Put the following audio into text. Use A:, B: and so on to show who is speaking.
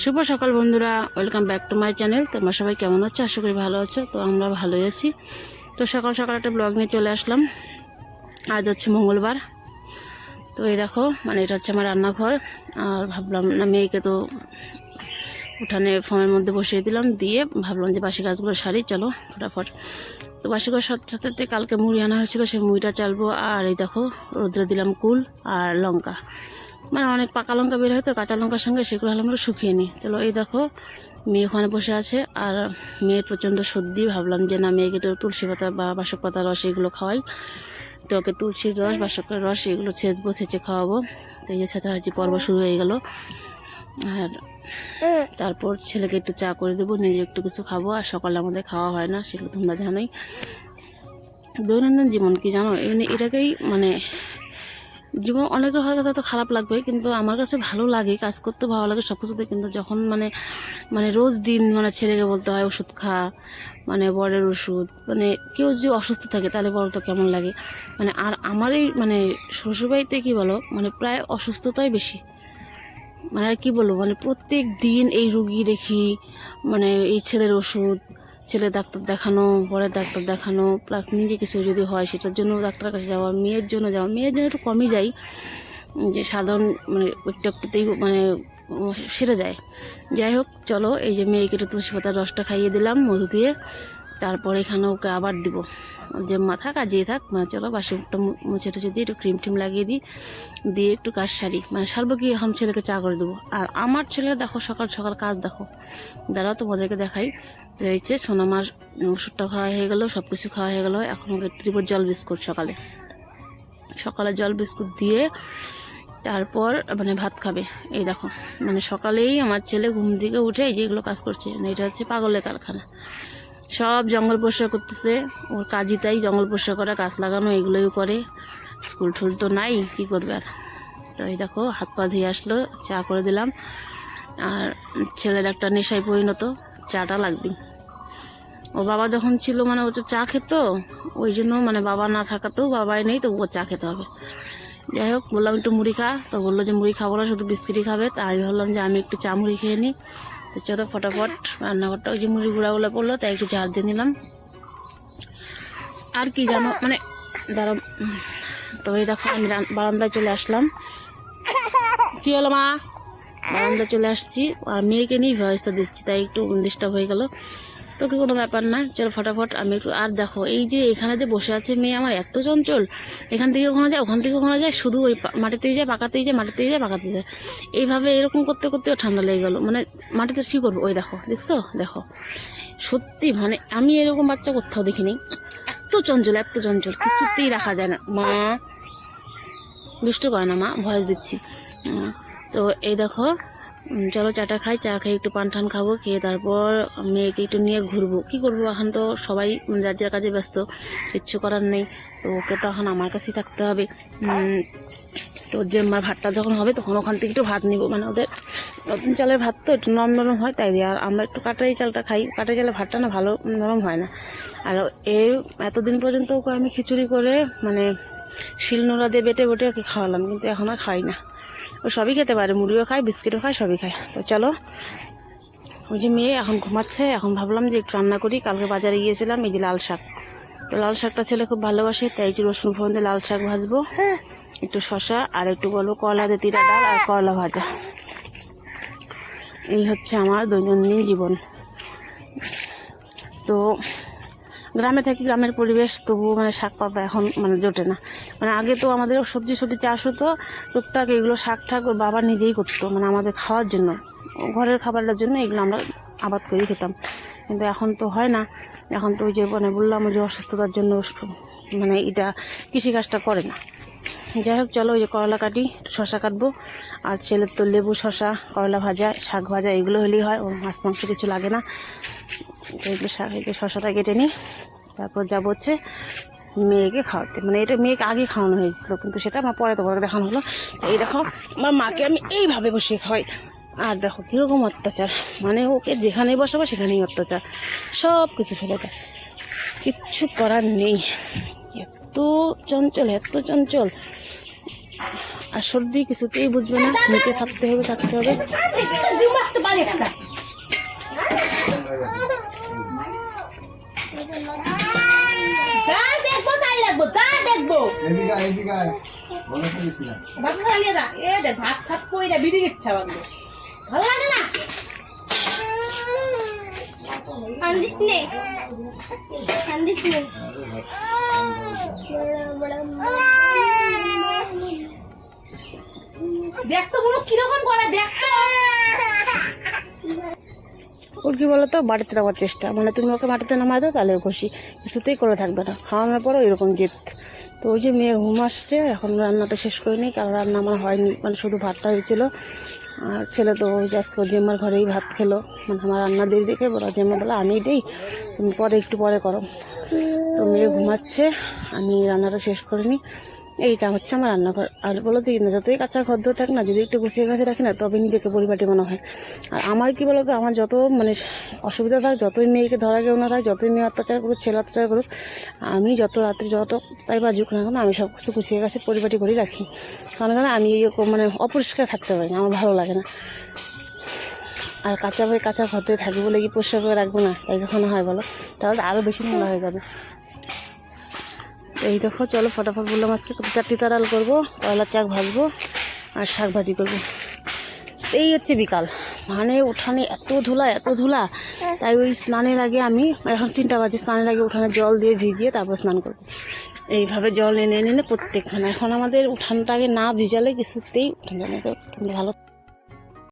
A: শুভ সকাল বন্ধুরা welcome back to my channel তোমরা সবাই কেমন আছো? আশা করি ভালো আছো, তো আমরা ভালোই আছি। তো সকাল সকাল একটা ব্লগ নিয়ে চলে আসলাম। আজ হচ্ছে মঙ্গলবার। তো এই দেখো মানে এটা হচ্ছে আমার রান্নাঘর। আর ভাবলাম না, মেয়েকে তো উঠানে ফোনের মধ্যে বসিয়ে দিলাম, দিয়ে ভাবলাম যে বাসি গাছগুলো সারি, চলো ফটাফট। তো বাসি গাছ সাথে সাথে কালকে মুড়ি আনা হয়েছিল, সেই মুড়িটা চালবো। আর এই দেখো, রোদ্রে দিলাম কুল আর লঙ্কা। মানে অনেক পাকা লঙ্কা বের হয় তো কাঁচা লঙ্কার সঙ্গে সেগুলো হলো আমরা শুকিয়ে নিই। চলো এই দেখো, মেয়ে ওখানে বসে আছে, আর মেয়ের প্রচণ্ড সর্দি। ভাবলাম যে না, মেয়েকে তো তুলসী পাতা বা বাসক পাতা রস এগুলো খাওয়াই। তো ওকে তুলসীর রস, বাসকের রস এগুলো ছেঁচবো, ছেঁচে খাওয়াবো। তো এই যে ছেঁচাহাচি পর্ব শুরু হয়ে গেল। আর তারপর ছেলেকে একটু চা করে দেবো, নিজে একটু কিছু খাব। আর সকালে আমাদের খাওয়া হয় না, সেগুলো তোমরা জানোই। দৈনন্দিন জীবন কি জানো? এমনি এটাকেই মানে জীবন অনেকের কথা তো খারাপ লাগবে, কিন্তু আমার কাছে ভালো লাগে, কাজ করতে ভালো লাগে সব কিছুতে কিন্তু যখন মানে মানে রোজ দিন মানে ছেলেকে বলতে হয়, ওষুধ খা মানে বরের ওষুধ মানে কেউ যদি অসুস্থ থাকে তাহলে বলো তো কেমন লাগে? মানে আর আমার এই মানে শ্বশুরবাড়িতে কী বলো মানে প্রায় অসুস্থতাই বেশি। মানে আর কি বলব মানে প্রত্যেক দিন এই রুগী দেখি মানে এই ছেলের ওষুধ ছেলে ডাক্তার দেখানো বড়ের ডাক্তার দেখানো প্লাস নিজে কিছু যদি হয় সেটার জন্য ডাক্তারের কাছে যাওয়া, মেয়ের জন্য যাওয়া, মেয়ের জন্য একটু কমই যাই। যে সাধারণ মানে একটু একটুতেই মানে সেরে যায়। যাই হোক, চলো, এই যে মেয়েকে একটু তুলসী পাতার রসটা খাইয়ে দিলাম মধু দিয়ে। তারপর এখানে ওকে আবার দিব। যে মাথা কাজিয়ে থাক মানে চলো বাসি মুখটা মুছে টুছে দিয়ে একটু ক্রিম টিম লাগিয়ে দিই। দিয়ে একটু কাজ সারি। মানে সারবো কি, এখন ছেলেকে চা করে দেবো। আর আমার ছেলে দেখো, সকাল সকাল কাজ দেখো। দাঁড়াও, তোমাদেরকে দেখাই। রয়েছে সোনামার ওষুধটা খাওয়া হয়ে গেলো সব কিছু খাওয়া হয়ে গেলো। এখন ওকে দিব জল বিস্কুট সকালে। সকালে জল বিস্কুট দিয়ে তারপর মানে ভাত খাবে। এই দেখো মানে সকালেই আমার ছেলে ঘুম থেকে উঠে এই যে এগুলো কাজ করছে মানে এটা হচ্ছে পাগলের কারখানা। সব জঙ্গল পরিষ্কার করতেছে, ওর কাজই তাই, জঙ্গল পরিষ্কার করা, গাছ লাগানো, এগুলোই করে। স্কুল টুল তো নাই, কী করবে আর? তো এই দেখো, হাত পা ধুয়ে আসলো, চা করে দিলাম। আর ছেলের একটা নেশায় পরিণত, চাটা লাগবে ও বাবা যখন ছিল মানে ও তো চা খেত, ওই জন্য মানে বাবা না থাকাতেও বাবাই নেই তো ও চা খেতে হবে। যাই হোক, বললাম একটু মুড়ি খা, তো বলল যে মুড়ি খাব না, শুধু বিস্কিটই খাবে। তাই আমি ভাবলাম যে আমি একটু চা মুড়ি খেয়ে নিই। তো চলো ফটাফট রান্নাঘরটা, ওই যে মুড়ি গুঁড়াগুলো পড়ল, তাই একটু ঝাড় দিয়ে নিলাম। আর কি জানো মানে দাঁড়া তো এই দেখো, আমি বারান্দায় চলে আসলাম। কি হলো মা? বারান্দায় চলে আসছি, আর মেয়েকে নিয়ে ভয়েসটা দিচ্ছি, তাই একটু ডিস্টার্ব হয়ে গেল। তো কি কোনো ব্যাপার না। চলো ফটাফট আমি একটু আর দেখো, এই যে এখানে যে বসে আছে মেয়ে আমার এত চঞ্চল। এখান থেকে ওখানে যায়, ওখান থেকে ওখানে যায়, শুধু ওই মাটিতেই যায়, পাকাতেই যায়, মাটিতেই যায় পাকাতে যায়। এইভাবে এরকম করতে করতে ও ঠান্ডা লেগে গেলো। মানে মাটিতে কী করব? ওই দেখো, দেখছ? দেখো। সত্যি মানে আমি এরকম বাচ্চা কোথাও দেখিনি। এত চঞ্চল এত চঞ্চল, কিছুতেই রাখা যায় না। মা, দুষ্ট করে না মা, ভয়েস দিচ্ছি। তো এই দেখো চলো চাটা খাই, চা খেয়ে একটু পান টান খাব, খেয়ে তারপর মেয়েকে একটু নিয়ে ঘুরবো। কি করব? এখন তো সবাই যার যার কাজে ব্যস্ত, কিচ্ছু করার নেই। তো ওকে তো এখন আমার কাছেই থাকতে হবে। তো যে আমার ভাতটা যখন হবে, তখন ওখান থেকে একটু ভাত নিব। মানে ওদের নতুন চালের ভাত তো একটু নরম নরম হয়, তাই দিয়ে আর আমরা একটু কাটারি চালটা খাই। কাটারি চালের ভাতটা না ভালো নরম হয় না। আর এই এতদিন পর্যন্ত ওকে আমি খিচুড়ি করে মানে শিলনোড়া দিয়ে বেটে বেটে ওকে খাওয়ালাম, কিন্তু এখন আর খাই না। ও সবই খেতে পারে মুড়িও খায় বিস্কিটও খায় সবই খায়। তো চলো ওই যে মেয়ে এখন ঘুমাচ্ছে এখন ভাবলাম যে একটু রান্না করি কালকে বাজারে গিয়েছিলাম এই যে লাল শাক। তো লাল শাকটা ছেলে খুব ভালোবাসে তাই একটু রসুন ফোড়ন দিয়ে লাল শাক ভাজবো। একটু শশা আর একটু বলব কলা দিয়ে তিরা ডাল আর করলা ভাজা। এই হচ্ছে আমার দৈনন্দিন জীবন। তো গ্রামে থাকি, গ্রামের পরিবেশ তবুও মানে শাক পাতা এখন মানে জোটে না। মানে আগে তো আমাদের সবজি সবজি চাষ হতো, টুকটাক এগুলো শাক ঠাক ওর বাবা নিজেই করতো মানে আমাদের খাওয়ার জন্য। ঘরের খাবারের জন্য এগুলো আমরা আবাদ করেই খেতাম। কিন্তু এখন তো হয় না। এখন তো ওই যে মানে বললাম, ওই যে অসুস্থতার জন্য মানে এটা কৃষিকাজটা করে না। যাই হোক, চলো ওই যে করলা কাটি শশা কাটবো। আর ছেলের তো লেবু শশা করলা ভাজা, শাক ভাজা, এগুলো হলেই হয় ও মাছ, মাংস কিছু লাগে না। তো এগুলো শাক শশাটা কেটে নিই। তারপর যাব হচ্ছে মেয়েকে খাওয়াতে। মানে এটা মেয়েকে আগে খাওয়ানো হয়েছিল, কিন্তু সেটা আমার পরে তোমাকে দেখানো হলো। এই দেখো, আমার মাকে আমি এইভাবে বসিয়ে খাওয়াই। আর দেখো, কীরকম অত্যাচার। মানে ওকে যেখানেই বসাবো সেখানেই অত্যাচার। সব কিছু ফেলে দেয়। কিচ্ছু করার নেই। এত চঞ্চল এত চঞ্চল। আর সর্দি কিছুতেই বুঝবে না। নিচে থাকতে হবে থাকতে হবে।
B: এদিকে এদিকে আয়। বলো
A: ভাত খাইয়ে দা এ দে ভাত খাত কই দে বিড়ি ইচ্ছা বাংলো ভালো লাগে না?
C: কান্দিস নে। কান্দিস নে।
A: দেখ তো বলো কীরকম করে দেখ তো ওর কি বলতো বাড়িতে রাখার চেষ্টা। মানে তুমি ওকে মাটিতে নামাই দাও তাহলে ও খুশি। কিছুতেই করে থাকবে না। খাওয়ানোর পরও এরকম জেদ। তো ওই যে মেয়ে ঘুম আসছে, এখন রান্নাটা শেষ করিনি কারণ রান্না আমার হয়নি মানে শুধু ভাতটা হয়েছিল। আর ছেলে তো ওই আজকে জেম্মার ঘরেই ভাত খেলো মানে আমার রান্না দিয়ে দেখে বলা জেম্মা বলে আমি দিই, তুমি পরে একটু পরে করো। তো মেয়ে ঘুমাচ্ছে, আমি রান্নাটা শেষ করিনি এইটা হচ্ছে আমার রান্নাঘর। আর বলো তো না, যতই কাঁচা খদ্দ থাক না, যদি একটু গুছিয়ে গাছে রাখি না তবে নিজেকে পরিপাটি মনে হয়। আর আমার কি বলো তো আমার যত মানে অসুবিধা থাক, যতই মেয়েকে ধরা কেউ না থাক, যতই মেয়ে অত্যাচার করুক, ছেলে অত্যাচার করুক, আমি যত রাত্রি যত তাই বাজুক না কেন, আমি সব কিছু গুছিয়ে গাছে পরিপাটি করে রাখি। কারণ কেন আমি এরকম মানে অপরিষ্কার থাকতে পারি আমার ভালো লাগে না। আর কাঁচা বই, কাঁচা ঘরতে থাকি বলে কি পরিষ্কার করে রাখব না? তাই কখনো হয় বলো। তাহলে আরও বেশি নোংরা হয়ে যাবে। এই দেখো, চলো ফটাফট বললাম আজকে চারটি তারাল করব কয়লার চাক ভাজবো আর শাক ভাজি করব। এই হচ্ছে বিকাল। মানে উঠানে এত ধুলা এত ধুলা, তাই ওই স্নানের আগে আমি, এখন তিনটা বাজে, স্নানের আগে উঠানে জল দিয়ে ভিজিয়ে তারপর স্নান করব। এইভাবে জল এনে এনে প্রত্যেকখানে। এখন আমাদের উঠানটা আগে না ভিজালে কিছুতেই উঠান ভালো